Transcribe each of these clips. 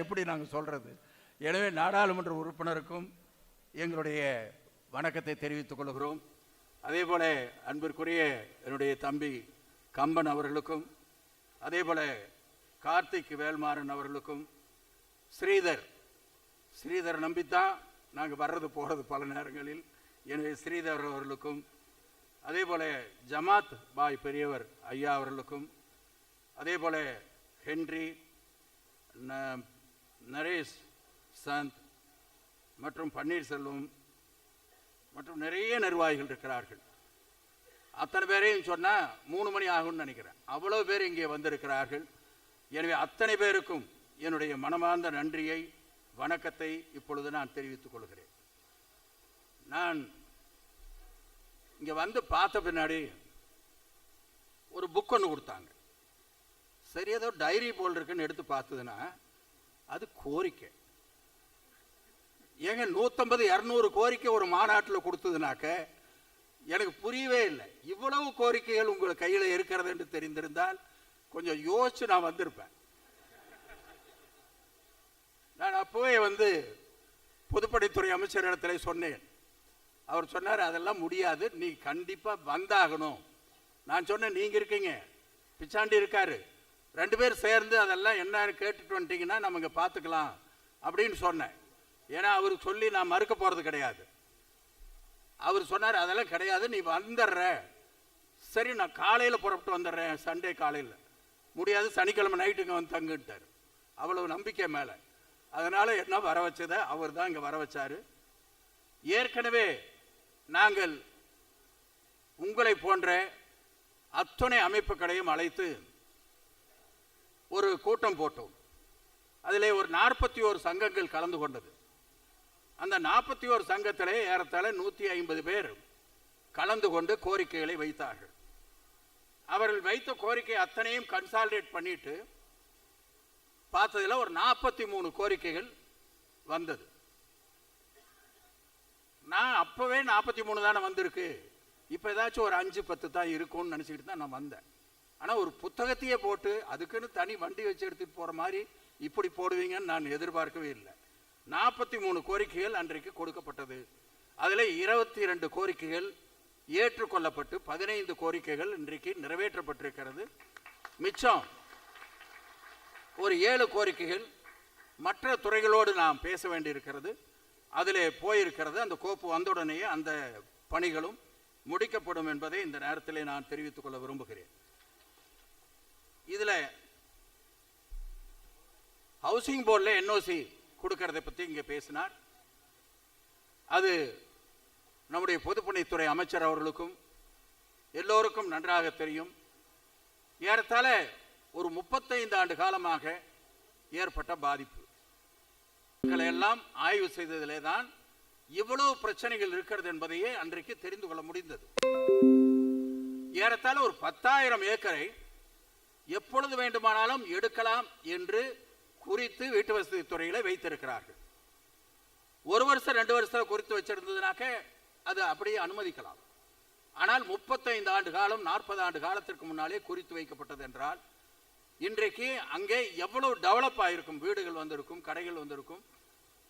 எப்படி நாங்கள் சொல்கிறது எனவே நாடாளுமன்ற உறுப்பினருக்கும் எங்களுடைய வணக்கத்தை தெரிவித்துக் கொள்கிறோம். அதே போல அன்பிற்குரிய என்னுடைய தம்பி கம்பன் அவர்களுக்கும் அதே போல கார்த்திக் வேல்மாறன் அவர்களுக்கும் ஸ்ரீதர் ஸ்ரீதர் நம்பித்தான் நாங்கள் வர்றது போகிறது பல நேரங்களில். எனவே ஸ்ரீதர் அவர்களுக்கும் அதே போல ஜமாத் பாய் பெரியவர் ஐயா அவர்களுக்கும் அதே போல ஹென்றி நரேஷ் சந்த் மற்றும் பன்னீர்செல்வம் மற்றும் நிறைய நிர்வாகிகள் இருக்கிறார்கள். அத்தனை பேரையும் சொன்னா மூணு மணி ஆகும்னு நினைக்கிறேன். அவ்வளோ பேர் இங்கே வந்திருக்கிறார்கள். எனவே அத்தனை பேருக்கும் என்னுடைய மனமார்ந்த நன்றியை வணக்கத்தை இப்பொழுது நான் தெரிவித்துக் கொள்கிறேன். நான் இங்கே வந்து பார்த்த பின்னாடி ஒரு புக் ஒன்று கொடுத்தாங்க. சரி ஏதோ டைரி போல் இருக்குன்னு எடுத்து பார்த்ததுன்னா அது கோரிக்கை. ஏங்க நூற்றம்பது இரநூறு கோரிக்கை ஒரு மாநாட்டில் கொடுத்ததுனாக்க எனக்கு புரியவே இல்லை. இவ்வளவு கோரிக்கைகள் உங்கள் கையில் இருக்கிறது என்று தெரிந்திருந்தால் கொஞ்சம் யோசிச்சு நான் வந்திருப்பேன். நான் அப்போவே வந்து பொதுப்பணித்துறை அமைச்சரிடத்துல சொன்னேன். அவர் சொன்னார் அதெல்லாம் முடியாது. நீ கண்டிப்பாக வந்தாகணும். நான் சொன்னேன் நீங்கள் இருக்கீங்க. பிச்சாண்டி இருக்காரு. ரெண்டு பேர் சேர்ந்து அதெல்லாம் என்னன்னு கேட்டுட்டு வந்துட்டிங்கன்னா நம்ம இங்கே பார்த்துக்கலாம் அப்படின்னு சொன்னேன். ஏன்னா அவருக்கு சொல்லி நான் மறுக்க போகிறது கிடையாது. அவர் சொன்னார் அதெல்லாம் கிடையாது நீ வந்துடுற. சரி நான் காலையில் புறப்பட்டு வந்துடுறேன் சண்டே காலையில். முடியாது சனிக்கிழமை நைட்டுங்க வந்து தங்கிட்டார் அவ்வளவு நம்பிக்கை மேலே. அதனால் என்ன வர வச்சதை அவர் தான் இங்கே வர வச்சார். ஏற்கனவே நாங்கள் உங்களை போன்ற அத்துணை அமைப்புகளையும் அழைத்து ஒரு கூட்டம் போட்டோம். அதிலே ஒரு நாற்பத்தி ஓரு சங்கங்கள் கலந்து கொண்டது. அந்த நாற்பத்தி ஓரு சங்கத்திலே ஏறத்தாழ நூற்றி ஐம்பது பேர் கலந்து கொண்டு கோரிக்கைகளை வைத்தார்கள். அவர்கள் வைத்த கோரிக்கை அத்தனையும் கன்சாலிடேட் பண்ணிட்டு பார்த்ததில் ஒரு நாற்பத்தி மூணு கோரிக்கைகள் வந்தது. நான் அப்போவே நாற்பத்தி மூணு தானே வந்திருக்கு. இப்போ ஏதாச்சும் ஒரு அஞ்சு பத்து தான் இருக்கும்னு நினச்சிக்கிட்டு தான் நான் வந்தேன். ஆனால் ஒரு புத்தகத்தையே போட்டு அதுக்குன்னு தனி வண்டி வச்சு எடுத்துகிட்டு போகிற மாதிரி இப்படி போடுவீங்கன்னு நான் எதிர்பார்க்கவே இல்லை. நாற்பத்தி மூணு கோரிக்கைகள் அன்றைக்கு கொடுக்கப்பட்டது. அதில் இருபத்தி ரெண்டு கோரிக்கைகள் ஏற்றுக்கொள்ளப்பட்டு பதினைந்து கோரிக்கைகள் இன்றைக்கு நிறைவேற்றப்பட்டிருக்கிறது. மிச்சம் ஒரு ஏழு கோரிக்கைகள் மற்ற துறைகளோடு நாம் பேச வேண்டியிருக்கிறது. அதில் போயிருக்கிறது. அந்த கோப்பு வந்தவுடனேயே அந்த பணிகளும் முடிக்கப்படும் என்பதை இந்த நேரத்திலே நான் தெரிவித்துக் கொள்ள விரும்புகிறேன். இதில் ஹவுசிங் போர்டில் என்ஓசி கொடுக்கறதை பற்றி இங்கே பேசினார். அது நம்முடைய பொதுப்பணித்துறை அமைச்சர் அவர்களுக்கும் எல்லோருக்கும் நன்றாக தெரியும். ஏறத்தாழ ஒரு முப்பத்தைந்து ஆண்டு காலமாக ஏற்பட்ட பாதிப்பு. எல்லாம் ஆய்வு செய்ததிலே தான் இவ்வளவு பிரச்சனைகள் இருக்கிறது என்பதையே அன்றைக்கு தெரிந்து கொள்ள முடிந்தது. ஏறத்தாழ ஒரு பத்தாயிரம் ஏக்கரை எப்பொழுது வேண்டுமானாலும் எடுக்கலாம் என்று குறித்து வீட்டு வசதி துறையில் வைத்திருக்கிறார்கள். ஒரு வருஷம் ரெண்டு வருஷம் குறித்து வச்சிருந்ததுனாக்க அது அப்படியே அனுமதிக்கலாம். ஆனால் முப்பத்தைந்து ஆண்டு காலம் நாற்பது ஆண்டு காலத்திற்கு முன்னாலே குறித்து வைக்கப்பட்டது என்றால் இன்றைக்கு அங்கே எவ்வளவு டெவலப் ஆகிருக்கும் வீடுகள் வந்திருக்கும் கடைகள் வந்திருக்கும்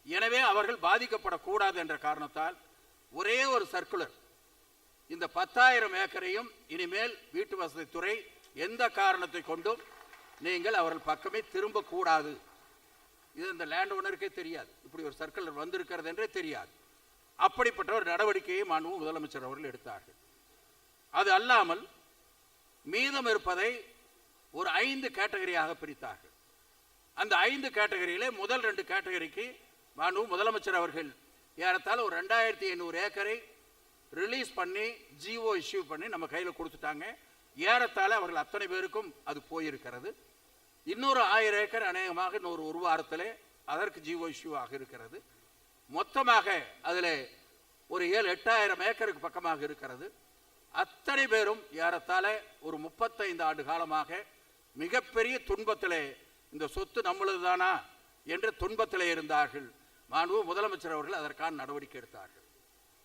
எனவே அவர்கள் பாதிக்கப்படக்கூடாது என்ற காரணத்தால் ஒரே ஒரு சர்க்குலர் இந்த பத்தாயிரம் ஏக்கரையும் இனிமேல் வீட்டு வசதித்துறை எந்த காரணத்தை கொண்டும் நீங்கள் அவர்கள் பக்கமே திரும்பக்கூடாது. இது இந்த லேண்ட் ஓனருக்கே தெரியாது. இப்படி ஒரு சர்க்குலர் வந்திருக்கிறது என்றே தெரியாது. அப்படிப்பட்ட ஒரு நடவடிக்கையை மாண்பு முதலமைச்சர் அவர்கள் எடுத்தார்கள். அது அல்லாமல் மீதம் இருப்பதை ஒரு ஐந்து கேட்டகரியாக பிரித்தார்கள். அந்த ஐந்து கேட்டகரியிலே முதல் ரெண்டு கேட்டகரிக்கு மாண்பு முதலமைச்சர் அவர்கள் ஏறத்தால் ஒரு ரெண்டாயிரத்தி ஐநூறு ஏக்கரை ரிலீஸ் பண்ணி ஜிஓ இஷ்யூ பண்ணி நம்ம கையில் கொடுத்துட்டாங்க. ஏறத்தாழ அவர்கள் அத்தனை பேருக்கும் அது போயிருக்கிறது. இன்னொரு ஆயிரம் ஏக்கர் அநேகமாக இன்னொரு ஒரு வாரத்தில் அதற்கு ஜிஓ இஷ்யூ ஆக இருக்கிறது. மொத்தமாக அதில் ஒரு ஏழு எட்டாயிரம் ஏக்கருக்கு பக்கமாக இருக்கிறது. அத்தனை பேரும் ஏறத்தாழ ஒரு முப்பத்தைந்து ஆண்டு காலமாக மிகப்பெரிய துன்பத்திலே இந்த சொத்து நம்மளது தானா என்ற துன்பத்திலே இருந்தார்கள். மாண்பு முதலமைச்சர் அவர்கள் அதற்கான நடவடிக்கை எடுத்தார்கள்.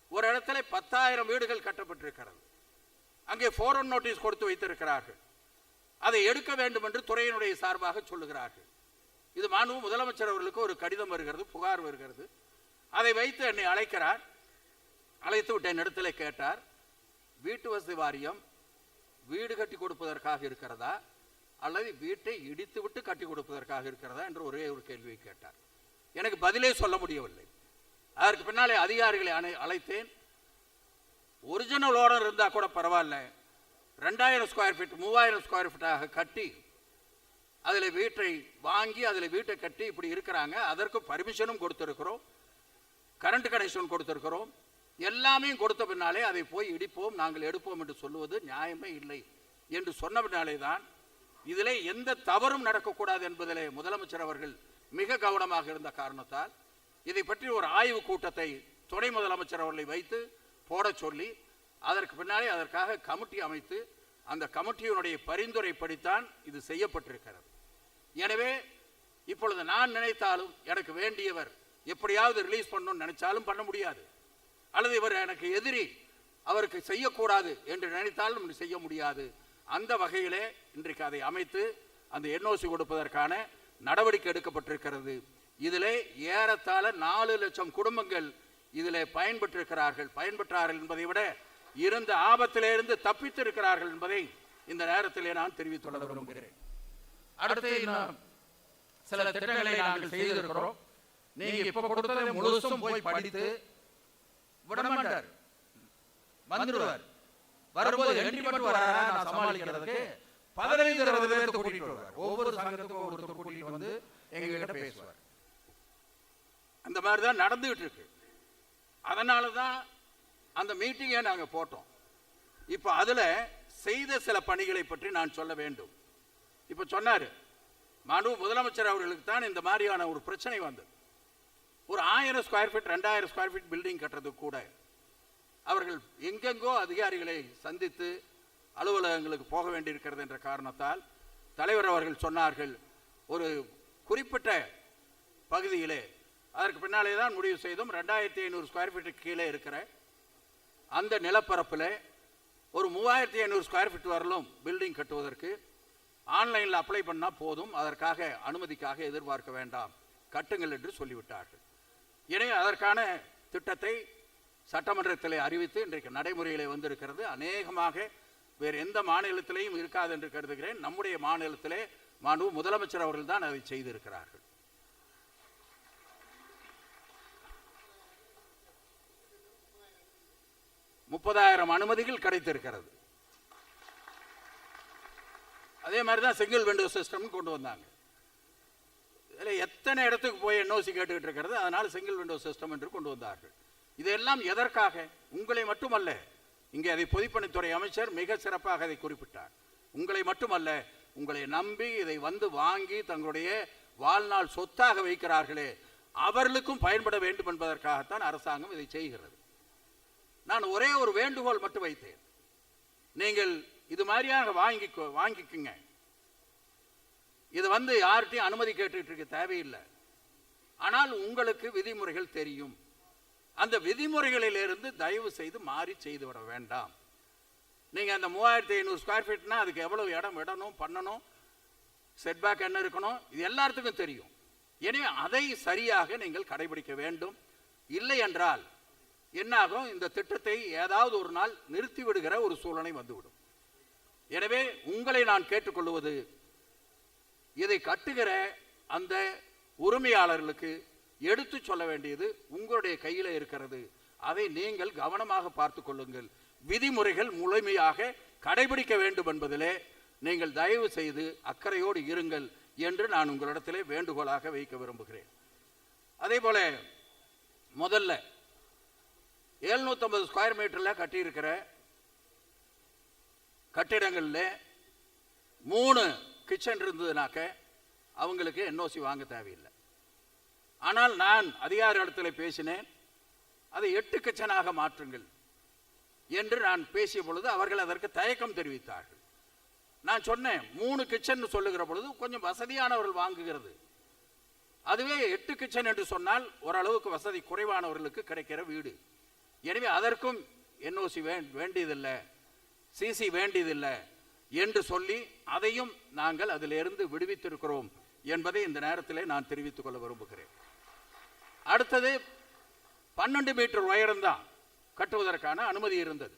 ஒரு இடத்துல பத்தாயிரம் வீடுகள் கட்டப்பட்டிருக்கிறது. அங்கே ஃபோரன் நோட்டீஸ் கொடுத்து வைத்திருக்கிறார்கள். அதை எடுக்க வேண்டும் என்று துறையினுடைய சார்பாக சொல்லுகிறார்கள். இது மாண்பு முதலமைச்சர் அவர்களுக்கு ஒரு கடிதம் வருகிறது புகார் வருகிறது. அதை வைத்து என்னை அழைக்கிறார். அழைத்து விட்ட என்னிடத்துல கேட்டார். வீட்டு வசதி வாரியம் வீடு கட்டி கொடுப்பதற்காக இருக்கிறதா? அல்லது வீட்டை இடித்து விட்டு கட்டி கொடுப்பதற்காக இருக்கிறதா? என்று ஒரே ஒரு கேள்வியை கேட்டார். எனக்கு பதிலே சொல்ல முடியவில்லை. அதற்கு பின்னாலே அதிகாரிகளை அணை- அழைத்தேன். ஒரிஜினல் ஓனர் இருந்தால் கூட பரவாயில்ல. ரெண்டாயிரம் ஸ்கொயர் ஃபீட் மூவாயிரம் ஸ்கொயர் ஃபீட்டாக கட்டி அதில் வீட்டை வாங்கி அதில் வீட்டை கட்டி இப்படி இருக்கிறாங்க. அதற்கு பர்மிஷனும் கொடுத்துருக்கிறோம். Current connection கொடுத்துருக்கிறோம். எல்லாமே கொடுத்த பின்னாலே அதை போய் இடிப்போம் நாங்கள் எடுப்போம் என்று சொல்லுவது நியாயமே இல்லை என்று சொன்ன பின்னாலே தான் இதில் எந்த தவறும் நடக்கக்கூடாது என்பதிலே முதலமைச்சர் அவர்கள் மிக கவனமாக இருந்த காரணத்தால் இதை பற்றி ஒரு ஆய்வு கூட்டத்தை துணை முதலமைச்சர் அவர்களை வைத்து போடச் சொல்லி அதற்கு பின்னாலே அதற்காக கமிட்டி அமைத்து அந்த கமிட்டியினுடைய பரிந்துரைப்படித்தான் இது செய்யப்பட்டிருக்கிறது. எனவே இப்பொழுது நான் நினைத்தாலும் எனக்கு வேண்டியவர் எப்படியாவது ரிலீஸ் பண்ணணும்னு நினைச்சாலும் பண்ண முடியாது. அல்லது இவர் எனக்கு எதிரி அவருக்கு செய்யக்கூடாது என்று நினைத்தாலும் செய்ய முடியாது. அந்த வகையிலே இன்றைக்கு அதை அமைத்து அந்த என்ஓசி கொடுப்பதற்கான நடவடிக்கை எடுக்கப்பட்டிருக்கிறது. இதிலே ஏறத்தாழ நாலு லட்சம் குடும்பங்கள் இதிலே பயன்பெற்றிருக்கிறார்கள் பயன்பெற்றார்கள் என்பதை விட இருந்த ஆபத்திலிருந்து தப்பித்திருக்கிறார்கள் என்பதை இந்த நேரத்திலே நான் தெரிவித்துள்ள விரும்புகிறேன். அடுத்து சில திட்டங்களை நாங்கள் செய்திருக்கிறோம். நீங்க இப்ப கொடுத்ததை முழுசும் போய் படித்து விடமாட்டார். வந்துடுவார். வரும்போது எண்டி மட்டும் வராரா நான் சமாளிக்கிறதுக்கு பதினைந்து இருபது பேர்த்து கூட்டிட்டு வருவார். ஒவ்வொரு சங்கத்துக்கும் ஒவ்வொருத்தர் கூட்டிட்டு வந்து எங்க கிட்ட பேசுவார். அந்த மாதிரி தான் நடந்துகிட்டு இருக்கு. அதனால தான் அந்த மீட்டிங்கை நாங்கள் போட்டோம். இப்போ அதில் செய்த சில பணிகளை பற்றி நான் சொல்ல வேண்டும். இப்போ சொன்னார் மனு முதலமைச்சர் அவர்களுக்கு தான் இந்த மாதிரியான ஒரு பிரச்சனை வந்தது. ஒரு ஆயிரம் ஸ்கொயர் ஃபீட் ரெண்டாயிரம் ஸ்கொயர் ஃபீட் பில்டிங் கட்டுறதுக்கு கூட அவர்கள் எங்கெங்கோ அதிகாரிகளை சந்தித்து அலுவலகங்களுக்கு போக வேண்டியிருக்கிறது என்ற காரணத்தால் தலைவர் அவர்கள் சொன்னார்கள் ஒரு குறிப்பிட்ட பகுதியிலே அதற்கு பின்னாலே தான் முடிவு செய்தோம். ரெண்டாயிரத்தி ஐநூறு ஸ்கொயர் ஃபீட்டுக்கு கீழே இருக்கிற அந்த நிலப்பரப்பில் ஒரு மூவாயிரத்தி ஐநூறு ஸ்கொயர் ஃபீட் வரலும் பில்டிங் கட்டுவதற்கு ஆன்லைனில் அப்ளை பண்ணால் போதும். அதற்காக அனுமதிக்காக எதிர்பார்க்க வேண்டாம். கட்டுங்கள் என்று சொல்லிவிட்டார்கள். எனவே அதற்கான திட்டத்தை சட்டமன்றத்தில் அறிவித்து இன்றைக்கு நடைமுறையில் வந்திருக்கிறது. அநேகமாக வேறு எந்த மாநிலத்திலையும் இருக்காது என்று கருதுகிறேன். நம்முடைய மாநிலத்திலே மாண்பு முதலமைச்சர் அவர்கள் தான் அதை செய்திருக்கிறார்கள். முப்பதாயிரம் அனுமதிகள் கிடைத்திருக்கிறது. அதே மாதிரி தான் சிங்கிள் விண்டோ சிஸ்டம் கொண்டு வந்தாங்க. இதில் எத்தனை இடத்துக்கு போய் என்ஓசி கேட்டுக்கிட்டு இருக்கிறது அதனால் சிங்கிள் விண்டோ சிஸ்டம் என்று கொண்டு வந்தார்கள். இதெல்லாம் எதற்காக? உங்களை மட்டுமல்ல. இங்கே அதை பொதுப்பணித்துறை அமைச்சர் மிக சிறப்பாக அதை குறிப்பிட்டார். உங்களை மட்டுமல்ல உங்களை நம்பி இதை வந்து வாங்கி தங்களுடைய வாழ்நாள் சொத்தாக வைக்கிறார்களே. அவர்களுக்கும் பயன்பட வேண்டும் என்பதற்காகத்தான் அரசாங்கம் இதை செய்கிறது. நான் ஒரே ஒரு வேண்டுகோள் மட்டும் வைத்தேன். நீங்கள் இது மாதிரியாக வாங்கிக்கோ வாங்கிக்குங்க. இது வந்து யார்கிட்டையும் அனுமதி கேட்டுட்டு இருக்க தேவையில்லை. ஆனால் உங்களுக்கு விதிமுறைகள் தெரியும். அந்த விதிமுறைகளிலிருந்து தயவு செய்து மாறி செய்து விட வேண்டாம். நீங்கள் அந்த மூவாயிரத்தி ஐநூறு ஸ்கொயர் ஃபீட்னா அதுக்கு எவ்வளோ இடம் விடணும் பண்ணணும் செட்பேக் என்ன இருக்கணும் இது எல்லாத்துக்கும் தெரியும். எனவே அதை சரியாக நீங்கள் கடைபிடிக்க வேண்டும். இல்லை என்றால் என்னாகும்? இந்த திட்டத்தை ஏதாவது ஒரு நாள் நிறுத்திவிடுகிற ஒரு சூழ்நிலை வந்துவிடும். எனவே உங்களை நான் கேட்டுக்கொள்வது இதை கட்டுகிற அந்த உரிமையாளர்களுக்கு எடுத்து சொல்ல வேண்டியது உங்களுடைய கையில் இருக்கிறது. அதை நீங்கள் கவனமாக பார்த்து கொள்ளுங்கள். விதிமுறைகள் முழுமையாக கடைபிடிக்க வேண்டும் என்பதிலே நீங்கள் தயவு செய்து அக்கறையோடு இருங்கள் என்று நான் உங்களிடத்திலே வேண்டுகோளாக வைக்க விரும்புகிறேன். அதே போல முதல்ல 750 ஸ்கொயர் மீட்டரில் கட்டியிருக்கிற கட்டிடங்களில் மூணு கிச்சன் இருந்ததுனாக்க அவங்களுக்கு என்ஓசி வாங்க தேவையில்லை. ஆனால் நான் அதிகார இடத்துல பேசினேன். அதை எட்டு கிச்சனாக மாற்றுங்கள் என்று நான் பேசிய பொழுது அவர்கள் அதற்கு தயக்கம் தெரிவித்தார்கள். நான் சொன்னேன் மூணு கிச்சன் சொல்லுகிற பொழுது கொஞ்சம் வசதியானவர்கள் வாங்குகிறது. அதுவே எட்டு கிச்சன் என்று சொன்னால் ஓரளவுக்கு வசதி குறைவானவர்களுக்கு கிடைக்கிற வீடு. எனவே அதற்கும் என்ஓசி வேண்டியதில்லை சிசி வேண்டியதில்லை என்று சொல்லி அதையும் நாங்கள் அதிலிருந்து விடுவித்திருக்கிறோம் என்பதை இந்த நேரத்தில் நான் தெரிவித்துக் கொள்ள விரும்புகிறேன். அடுத்தது பன்னெண்டு மீட்டர் உயரம்தான் கட்டுவதற்கான அனுமதி இருந்தது.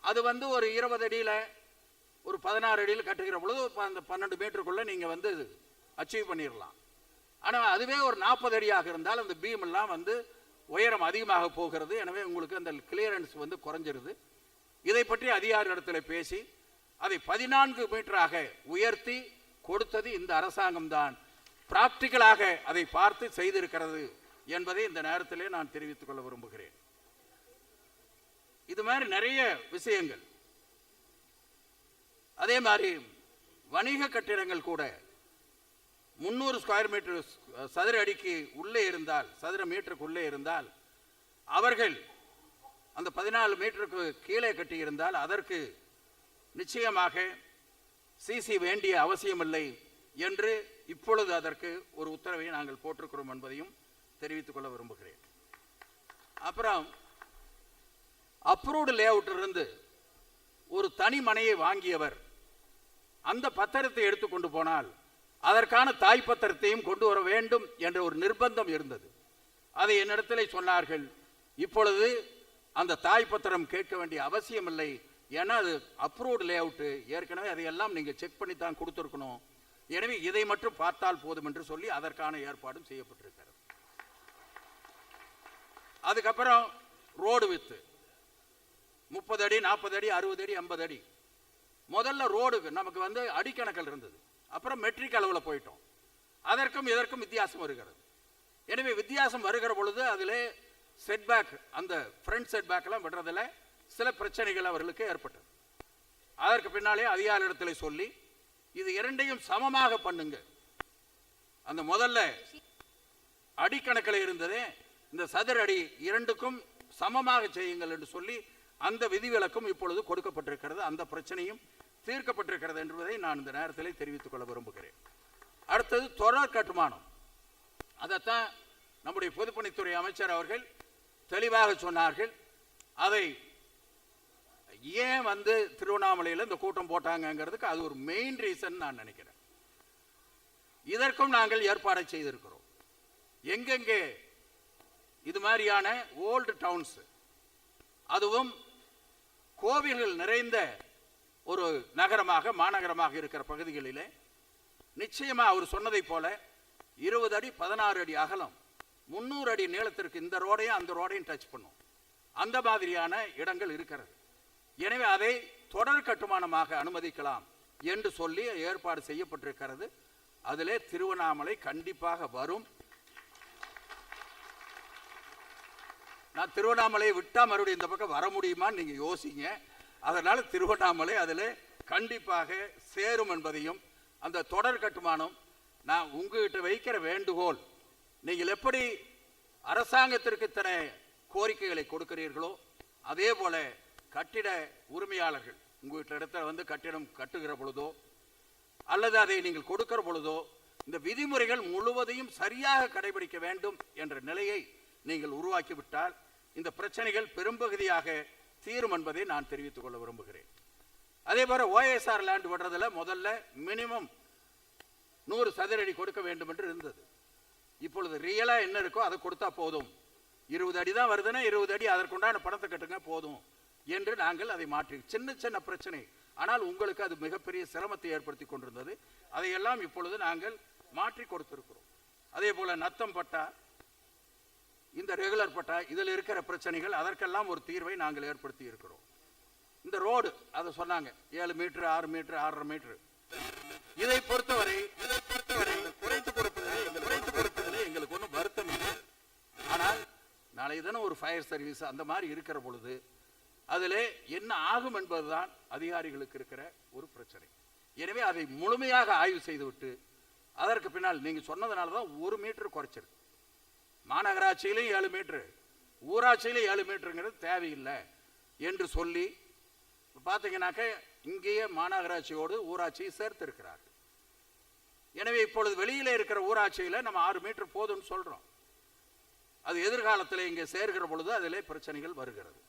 அது வந்து ஒரு இருபது அடியில் ஒரு பதினாறு அடியில் கட்டுகிற பொழுது ப- அந்த பன்னெண்டு மீட்டருக்குள்ளே நீங்கள் வந்து அச்சீவ் பண்ணிடலாம் ஆனால் அதுவே ஒரு நாற்பது அடியாக இருந்தால் அந்த பீம் எல்லாம் வந்து உயரம் அதிகமாக போகிறது. எனவே உங்களுக்கு அந்த கிளியரன்ஸ் வந்து குறைஞ்சிருது. இதை பற்றி அதிகாரிடத்தில் பேசி அதை பதினான்கு மீட்டராக உயர்த்தி கொடுத்தது இந்த அரசாங்கம் தான். பிராக்டிக்கலாக அதை பார்த்து செய்திருக்கிறது என்பதை இந்த நேரத்திலே நான் தெரிவித்துக் கொள்ள விரும்புகிறேன். இது மாதிரி நிறைய விஷயங்கள். அதே மாதிரி வணிக கட்டிடங்கள் கூட முந்நூறு ஸ்கொயர் மீட்டர் சதுர அடிக்கு உள்ளே இருந்தால் சதுர மீட்டருக்கு உள்ளே இருந்தால் அவர்கள் அந்த பதினாலு மீட்டருக்கு கீழே கட்டியிருந்தால் அதற்கு நிச்சயமாக சிசி வேண்டிய அவசியமில்லை என்று இப்பொழுது அதற்கு ஒரு உத்தரவை நாங்கள் போட்டிருக்கிறோம் என்பதையும் தெரிவித்துக் கொள்ள விரும்புகிறேன். அப்புறம் அப்ரூவ்டு லேஅவுட்டிலிருந்து ஒரு தனி மனையை வாங்கியவர் அந்த பத்திரத்தை எடுத்துக்கொண்டு போனால் அதற்கான தாய் பத்திரத்தையும் கொண்டு வர வேண்டும் என்ற ஒரு நிர்பந்தம் இருந்தது. அதை என்னிடத்தில் சொன்னார்கள் இப்பொழுது அந்த தாய் பத்திரம் கேட்க வேண்டிய அவசியமில்லை. ஏன்னா அது அப்ரூவ்டு லே அவுட்டு ஏற்கனவே அதையெல்லாம் நீங்கள் செக் பண்ணி தான் கொடுத்துருக்கணும். எனவே இதை மட்டும் பார்த்தால் போதும் என்று சொல்லி அதற்கான ஏற்பாடும் செய்யப்பட்டிருக்கிறது. அதுக்கப்புறம் ரோடு வித்து முப்பது அடி நாற்பது அடி அறுபது அடி ஐம்பது அடி. முதல்ல ரோடு நமக்கு வந்து அடிக்கணக்கில் இருந்தது. அப்புறம் மெட்ரிக் அளவில் போயிட்டோம். அதற்கும் இதற்கும் வித்தியாசம் வருகிறது. எனவே வித்தியாசம் வருகிற பொழுது அதில் செட்பேக் அந்த ஃப்ரண்ட் செட்பேக்கெல்லாம் விடுறதுல சில பிரச்சனைகள் அவர்களுக்கு ஏற்பட்டது. அதற்கு பின்னாலே அதிகாரிடத்தில் சொல்லி இது இரண்டையும் சமமாக பண்ணுங்க. அந்த முதல்ல அடிக்கணக்கில் இருந்ததே இந்த சதுர அடி இரண்டுக்கும் சமமாக செய்யுங்கள் என்று சொல்லி அந்த விதிவிலக்கும் இப்பொழுது கொடுக்கப்பட்டிருக்கிறது. அந்த பிரச்சனையும் தீர்க்கப்பட்டிருக்கிறது என்பதை நான் இந்த நேரத்தில் தெரிவித்துக் கொள்ள விரும்புகிறேன். அடுத்தது தொடர் கட்டுமானம். அதைத்தான் நம்முடைய பொதுப்பணித்துறை அமைச்சர் அவர்கள் தெளிவாக சொன்னார்கள். அதை ஏன் வந்து திருவண்ணாமலையில் இந்த கூட்டம் போட்டாங்கங்கிறதுக்கு அது ஒரு மெயின் ரீசன் நான் நினைக்கிறேன். இதற்கும் நாங்கள் ஏற்பாடு செய்திருக்கிறோம். எங்கெங்கே இது மாதிரியான ஓல்டு டவுன்ஸ் அதுவும் கோவில்கள் நிறைந்த ஒரு நகரமாக மாநகரமாக இருக்கிற பகுதிகளிலே நிச்சயமா அவர் சொன்னதைப் போல இருபது அடி பதினாறு அடி அகலம் முந்நூறு அடி நீளத்திற்கு இந்த ரோடையும் அந்த ரோடையும் டச் பண்ணும். அந்த மாதிரியான இடங்கள் இருக்கிறது. எனவே அதை தொடர் கட்டுமானமாக அனுமதிக்கலாம் என்று சொல்லி ஏற்பாடு செய்யப்பட்டிருக்கிறது. அதிலே திருவண்ணாமலை கண்டிப்பாக வரும். நான் திருவண்ணாமலையை விட்டால் மறுபடியும் இந்த பக்கம் வர முடியுமான்னு நீங்கள் யோசிங்க. அதனால் திருவண்ணாமலை அதில் கண்டிப்பாக சேரும் என்பதையும் அந்த தொடர் கட்டுமானம் நான் உங்ககிட்ட வைக்கிற வேண்டுகோள் நீங்கள் எப்படி அரசாங்கத்திற்கு இத்தனை கோரிக்கைகளை கொடுக்கிறீர்களோ அதே போல கட்டிட உரிமையாளர்கள் உங்ககிட்ட இடத்துல வந்து கட்டிடம் கட்டுகிற பொழுதோ அல்லது அதை நீங்கள் கொடுக்கிற பொழுதோ இந்த விதிமுறைகள் முழுவதையும் சரியாக கடைபிடிக்க வேண்டும் என்ற நிலையை நீங்கள் உருவாக்கிவிட்டால் இந்த பிரச்சனைகள் பெரும்பகுதியாக தீரும் என்பதை நான் தெரிவித்துக் கொள்ள விரும்புகிறேன். அதே போல ஓஎஸ்ஆர் லேண்ட் விடுறதுல முதல்ல மினிமம் நூறு சதுரடி கொடுக்க வேண்டும் என்று இருந்தது. இப்பொழுது ரியலா என்ன இருக்கோ அதை கொடுத்தா போதும். இருபது அடி தான் வருதுன்னா இருபது அடி அதற்குண்டான பணத்தை கட்டுங்க போதும் என்று நாங்கள் அதை மாற்றி சின்ன சின்ன பிரச்சனை. ஆனால் உங்களுக்கு அது மிகப்பெரிய சிரமத்தை ஏற்படுத்தி கொண்டிருந்தது. அதையெல்லாம் இப்பொழுது நாங்கள் மாற்றி கொடுத்திருக்கிறோம். அதே போல நத்தம் பட்டா இந்த ரெகுலர் பட்டா இதில் இருக்கிற பிரச்சனைகள் அதற்கெல்லாம் ஒரு தீர்வை நாங்கள் ஏற்படுத்தி இருக்கிறோம். இந்த ரோடு அதை சொன்னாங்க ஏழு மீட்டர் ஆறு மீட்டர் ஆறரை மீட்டர் இதை பொறுத்தவரை இதை பொறுத்தவரை குறைத்து கொடுப்பதில் குறைத்து கொடுப்பதில் எங்களுக்கு ஒன்றும் வருத்தம் இல்லை. ஆனால் நாளை தினம் ஒரு ஃபயர் சர்வீஸ் அந்த மாதிரி இருக்கிற பொழுது அதில் என்ன ஆகும் என்பதுதான் அதிகாரிகளுக்கு இருக்கிற ஒரு பிரச்சனை. எனவே அதை முழுமையாக ஆய்வு செய்துவிட்டு அதற்கு பின்னால் நீங்கள் சொன்னதுனால தான் ஒரு மீட்டர் குறைச்சிருக்கு. மாநகராட்சியிலும் ஏழு மீட்ரு ஊராட்சியிலும் ஏழு மீட்டருங்கிறது தேவையில்லை என்று சொல்லி பார்த்தீங்கன்னாக்க இங்கேயே மாநகராட்சியோடு ஊராட்சியை சேர்த்திருக்கிறார். எனவே இப்பொழுது வெளியில் இருக்கிற ஊராட்சியில் நம்ம ஆறு மீட்டர் போதும்னு சொல்கிறோம் அது எதிர்காலத்தில் இங்கே சேர்கிற பொழுது அதிலே பிரச்சனைகள் வருகிறது.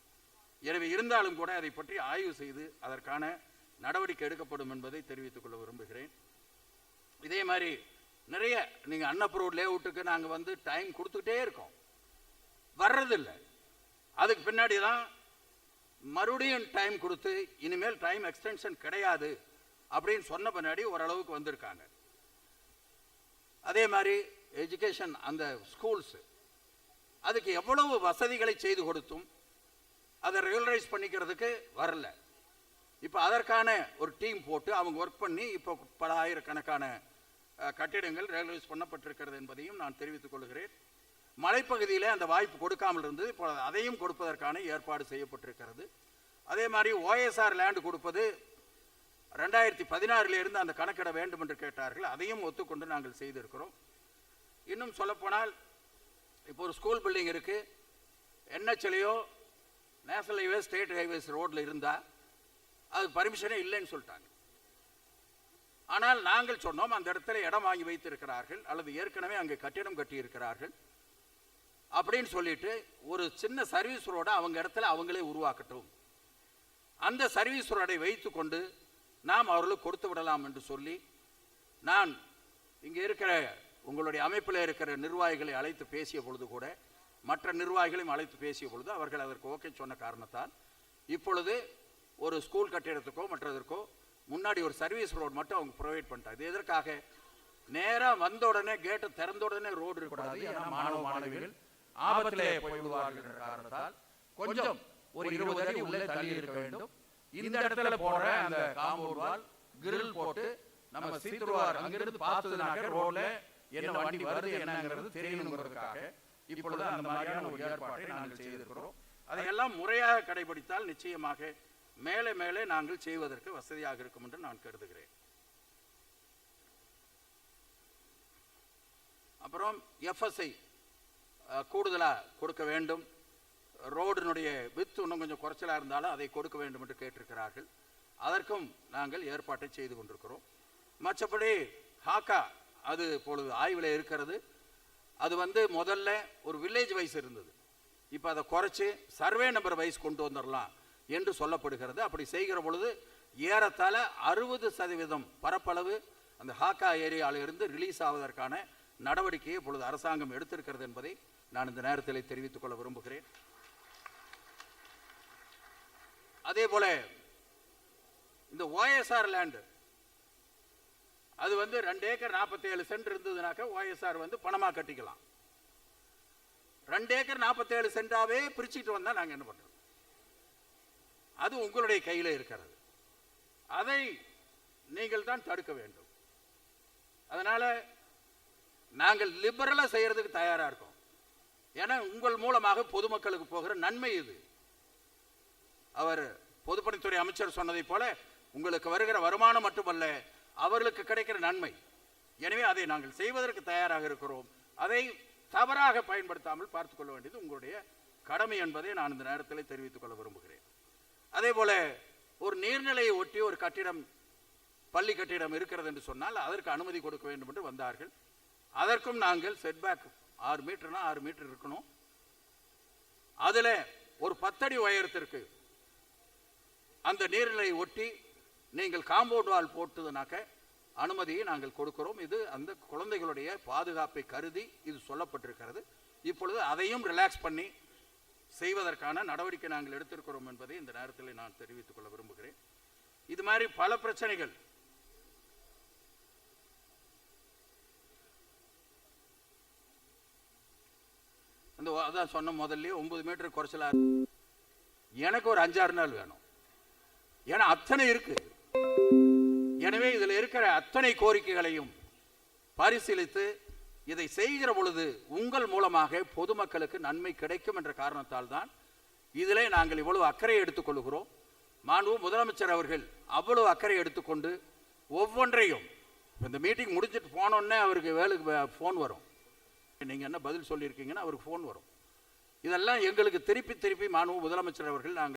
எனவே இருந்தாலும் கூட அதை பற்றி ஆய்வு செய்து அதற்கான நடவடிக்கை எடுக்கப்படும் என்பதை தெரிவித்துக் கொள்ள விரும்புகிறேன். இதே மாதிரி நிறைய நீங்கள் அன்னப்ரூவ் லேஅவுட்டுக்கு நாங்கள் வந்து டைம் கொடுத்துக்கிட்டே இருக்கோம். வர்றதில்ல. அதுக்கு பின்னாடி தான் மறுபடியும் டைம் கொடுத்து இனிமேல் டைம் எக்ஸ்டென்ஷன் கிடையாது அப்படின்னு சொன்ன பின்னாடி ஓரளவுக்கு வந்திருக்காங்க. அதே மாதிரி எஜுகேஷன் அந்த ஸ்கூல்ஸு அதுக்கு எவ்வளவு வசதிகளை செய்து கொடுத்தும் அதை ரெகுலரைஸ் பண்ணிக்கிறதுக்கு வரல. இப்போ அதற்கான ஒரு டீம் போட்டு அவங்க ஒர்க் பண்ணி இப்போ பல ஆயிரக்கணக்கான கட்டிடங்கள் ரெகுலரைஸ் பண்ணப்பட்டிருக்கிறது என்பதையும் நான் தெரிவித்துக் கொள்கிறேன். மலைப்பகுதியில் அந்த வாய்ப்பு கொடுக்காமல் இருந்தது. இப்போ அதையும் கொடுப்பதற்கான ஏற்பாடு செய்யப்பட்டிருக்கிறது. அதே மாதிரி ஓஎஸ்ஆர் லேண்டு கொடுப்பது ரெண்டாயிரத்தி பதினாறிலிருந்து அந்த கணக்கிட வேண்டும் என்று கேட்டார்கள். அதையும் ஒத்துக்கொண்டு நாங்கள் செய்திருக்கிறோம். இன்னும் சொல்லப்போனால் இப்போ ஒரு ஸ்கூல் பில்டிங் இருக்குது என்ஹெச்லையோ நேஷனல் ஹைவே ஸ்டேட் ஹைவேஸ் ரோட்டில் இருந்தால் அதுக்கு பர்மிஷனே இல்லைன்னு சொல்லிட்டாங்க. ஆனால் நாங்கள் சொன்னோம் அந்த இடத்துல இடம் வாங்கி வைத்திருக்கிறார்கள் அல்லது ஏற்கனவே அங்கே கட்டிடம் கட்டி இருக்கிறார்கள் அப்படின்னு சொல்லிட்டு ஒரு சின்ன சர்வீஸ் ரோட அவங்க இடத்துல அவங்களே உருவாக்கட்டும். அந்த சர்வீஸ் ரோடை வைத்துக்கொண்டு நாம் அவர்களுக்கு கொடுத்து விடலாம் என்று சொல்லி நான் இங்கே இருக்கிற உங்களுடைய அமைப்பில் இருக்கிற நிர்வாகிகளை அழைத்து பேசிய பொழுது கூட மற்ற நிர்வாகிகளையும் அழைத்து பேசிய பொழுது அவர்கள் அதற்கு ஓகே சொன்ன காரணத்தால் இப்பொழுது ஒரு ஸ்கூல் கட்டிடத்துக்கோ மற்றதற்கோ முன்னாடி ஒரு சர்வீஸ் ரோடு மட்டும் அவங்க ப்ரொவைட் பண்ணிட்டாங்க. இது எதற்காக? நேராக வந்த உடனே கேட்டை திறந்த உடனே ரோடு கூடாது இருக்கக்கூடாது ஏன்னா மாணவ மாணவிகள் ஆபத்திலே போய் விடுவார்கள் என்ற காரணத்தால் கொஞ்சம் ஒரு இருபது அடி உள்ளே தள்ளி இருக்க வேண்டும். இந்த இடத்துல போடுற அந்த காம்பவுண்ட் வால் கிரில் போட்டு நம்ம சீத்துருவார் அங்கிருந்து பார்த்ததுனாக்க ரோட்ல என்ன வண்டி வருது என்னங்கிறது தெரியணுங்கிறதுக்காக இப்பொழுது அந்த மாதிரியான ஒரு ஏற்பாட்டை நாங்கள் செய்திருக்கிறோம். அதையெல்லாம் முறையாக கடைபிடித்தால் நிச்சயமாக மேலே மேலே நாங்கள் செய்வதற்கு வசதியாக இருக்கும் என்று நான் கருதுகிறேன். அப்புறம் எஃப்எஸ்ஐ கூடுதலாக கொடுக்க வேண்டும். ரோடினுடைய வித்து இன்னும் கொஞ்சம் குறைச்சலாக இருந்தாலும் அதை கொடுக்க வேண்டும் என்று கேட்டிருக்கிறார்கள். அதற்கும் நாங்கள் ஏற்பாட்டை செய்து கொண்டிருக்கிறோம். மற்றபடி ஹாக்கா அது இப்பொழுது ஆய்வில் இருக்கிறது. அது வந்து முதல்ல ஒரு வில்லேஜ் வைஸ் இருந்தது. இப்போ அதை குறைச்சி சர்வே நம்பர் வைஸ் கொண்டு வந்துடலாம் என்று சொல்லப்படுகிறது. அப்படி செய்கிற பொழுது ஏறத்தாழ அறுபது சதவீதம் பரப்பளவு அந்த ஹாக்கா ஏரியாவிலிருந்து ரிலீஸ் ஆவதற்கான நடவடிக்கையை இப்பொழுது அரசாங்கம் எடுத்திருக்கிறது என்பதை நான் இந்த நேரத்தில் தெரிவித்துக் கொள்ள விரும்புகிறேன். அதே போல இந்த ஓஎஸ்ஆர் லேண்டு அது வந்து ரெண்டு ஏக்கர் நாற்பத்தி ஏழு சென்ட் இருந்ததுனாக்க ஓஎஸ்ஆர் வந்து பணமாக கட்டிக்கலாம். ரெண்டு ஏக்கர் நாற்பத்தேழு சென்டாவே பிரிச்சுட்டு வந்தால் நாங்கள் என்ன பண்ணுறோம் அது உங்களுடைய கையில இருக்கிறது. அதை நீங்கள் தான் தடுக்க வேண்டும். அதனால நாங்கள் லிபரலாக செய்யறதுக்கு தயாரா இருக்கோம். ஏன்னா உங்கள் மூலமாக பொதுமக்களுக்கு போகிற நன்மை இது. அவர் பொதுப்பணித்துறை அமைச்சர் சொன்னதைப் போல உங்களுக்கு வருகிற வருமானம் மட்டுமல்ல அவர்களுக்கு கிடைக்கிற நன்மை. எனவே அதை நாங்கள் செய்வதற்கு தயாராக இருக்கிறோம். அதை தவறாக பயன்படுத்தாமல் பார்த்துக்கொள்ள வேண்டியது உங்களுடைய கடமை என்பதை நான் இந்த நேரத்தில் தெரிவித்துக் கொள்ள விரும்புகிறேன். அதே போல ஒரு நீர்நிலையை ஒட்டி ஒரு கட்டிடம் பள்ளி கட்டிடம் இருக்கிறது என்று சொன்னால் அதற்கு அனுமதி கொடுக்க வேண்டும் என்று வந்தார்கள். அதற்கும் நாங்கள் செட்பேக் ஆறு மீட்டர்னா ஆறு மீட்டர் இருக்கணும். அதில் ஒரு பத்தடி உயரத்திற்கு அந்த நீர்நிலையை ஒட்டி நீங்கள் காம்பவுண்ட் வால் போட்டதுனாக்க அனுமதியை நாங்கள் கொடுக்கிறோம். இது அந்த குழந்தைகளுடைய பாதுகாப்பை கருதி இது சொல்லப்பட்டிருக்கிறது. இப்பொழுது அதையும் ரிலாக்ஸ் பண்ணி செய்வதற்கான நடவடிக்கை நாங்கள் எடுத்திருக்கிறோம் என்பதை இந்த நேரத்தில் நான் தெரிவித்துக் கொள்ள விரும்புகிறேன். இது மாதிரி பல பிரச்சனைகள். அந்த அதான் சொன்ன முதல்ல ஒன்பது மீட்டர் குறைச்சலா எனக்கு ஒரு அஞ்சாறு நாள் வேணும். ஏன்னா அத்தனை இருக்கு. எனவே இதில் இருக்கிற அத்தனை கோரிக்கைகளையும் பரிசீலித்து இதை செய்கிற பொழுது உங்கள் மூலமாக பொதுமக்களுக்கு நன்மை கிடைக்கும் என்ற காரணத்தால் தான் இதிலே நாங்கள் இவ்வளவு அக்கறை எடுத்துக்கொள்கிறோம் மாண்பு முதலமைச்சர் அவர்கள் அவ்வளவு அக்கறை எடுத்துக்கொண்டு ஒவ்வொன்றையும் இந்த மீட்டிங் முடிஞ்சிட்டு போனோடனே அவருக்கு வேலைக்கு ஃபோன் வரும். நீங்கள் என்ன பதில் சொல்லியிருக்கீங்கன்னா அவருக்கு ஃபோன் வரும். இதெல்லாம் எங்களுக்கு திருப்பி திருப்பி மாண்பு முதலமைச்சர் அவர்கள் நாங்கள்